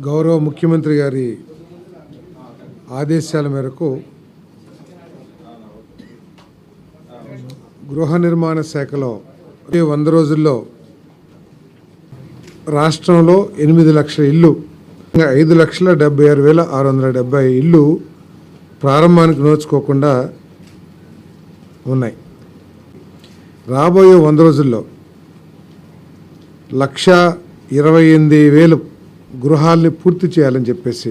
గౌరవ ముఖ్యమంత్రి గారి ఆదేశాల మేరకు గృహ నిర్మాణ శాఖలో వంద రోజుల్లో రాష్ట్రంలో ఎనిమిది లక్షల ఇల్లు ఐదు లక్షల డెబ్బై ఆరు వేల ఆరు వందల డెబ్బై ఇల్లు ప్రారంభానికి నోచుకోకుండా ఉన్నాయి. రాబోయే వంద రోజుల్లో లక్ష ఇరవై ఎనిమిది వేలు గృహాల్ని పూర్తి చేయాలని చెప్పేసి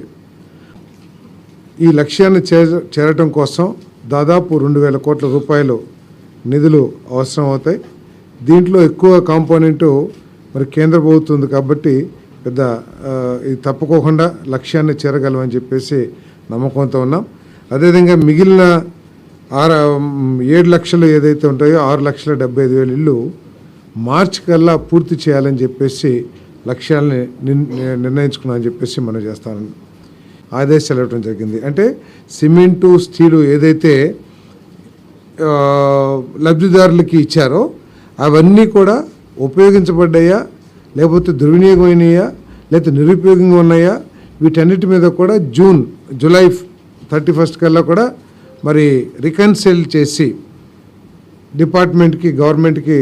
ఈ లక్ష్యాన్ని చేర చేరటం కోసం దాదాపు రెండు వేల కోట్ల రూపాయలు నిధులు అవసరం అవుతాయి దీంట్లో ఎక్కువ కాంపోనెంటు మరి కేంద్ర ప్రభుత్వం ఉంది కాబట్టి పెద్ద ఇది తప్పుకోకుండా లక్ష్యాన్ని చేరగలమని చెప్పేసి నమ్మకంతో ఉన్నాం. అదేవిధంగా మిగిలిన ఆరు ఏడు లక్షలు ఏదైతే ఉంటాయో ఆరు లక్షల డెబ్బై ఐదు వేల ఇల్లు మార్చి కల్లా పూర్తి చేయాలని చెప్పేసి లక్ష్యాలని నిర్ నిర్ణయించుకున్నామని చెప్పేసి మనం చేస్తాను ఆదేశాలు ఇవ్వడం జరిగింది. అంటే సిమెంటు స్టీలు ఏదైతే లబ్ధిదారులకి ఇచ్చారో అవన్నీ కూడా ఉపయోగించబడ్డాయా లేకపోతే దుర్వినియోగమైనయా లేకపోతే నిరుపయోగంగా ఉన్నాయా వీటన్నిటి మీద కూడా జూన్ జూలై థర్టీ ఫస్ట్ కల్లా కూడా మరి రికన్సిల్ చేసి డిపార్ట్మెంట్కి గవర్నమెంట్కి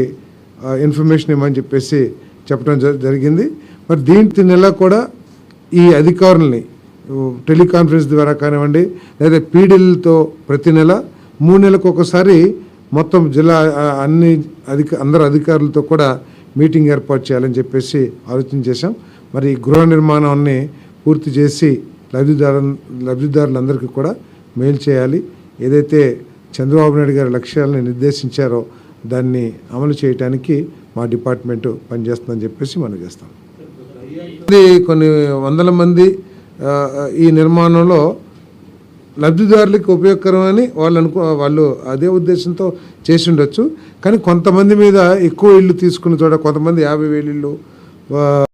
ఇన్ఫర్మేషన్ ఇవ్వమని చెప్పేసి చెప్పడం జ- జరిగింది. మరి దీని నెల కూడా ఈ అధికారుల్ని టెలికాన్ఫరెన్స్ ద్వారా కానివ్వండి లేదా పీడీలతో ప్రతి నెల మూడు నెలలకు ఒకసారి మొత్తం జిల్లా అన్ని అధిక అందరు అధికారులతో కూడా మీటింగ్ ఏర్పాటు చేయాలని చెప్పేసి ఆలోచన చేశాం. మరి ఈ గృహ నిర్మాణాన్ని పూర్తి చేసి లబ్ధిదారు లబ్ధిదారులందరికీ కూడా మేలు చేయాలి. ఏదైతే చంద్రబాబు నాయుడు గారి లక్ష్యాలను నిర్దేశించారో దాన్ని అమలు చేయడానికి మా డిపార్ట్మెంట్ పనిచేస్తుందని చెప్పేసి మనం చేస్తాం. ఇది కొన్ని వందల మంది ఈ నిర్మాణంలో లబ్ధిదారులకు ఉపయోగకరమని వాళ్ళు అనుకో వాళ్ళు అదే ఉద్దేశంతో చేసి ఉండొచ్చు. కానీ కొంతమంది మీద ఎక్కువ ఇల్లు తీసుకున్న చోట కొంతమంది యాభై వేలు ఇల్లు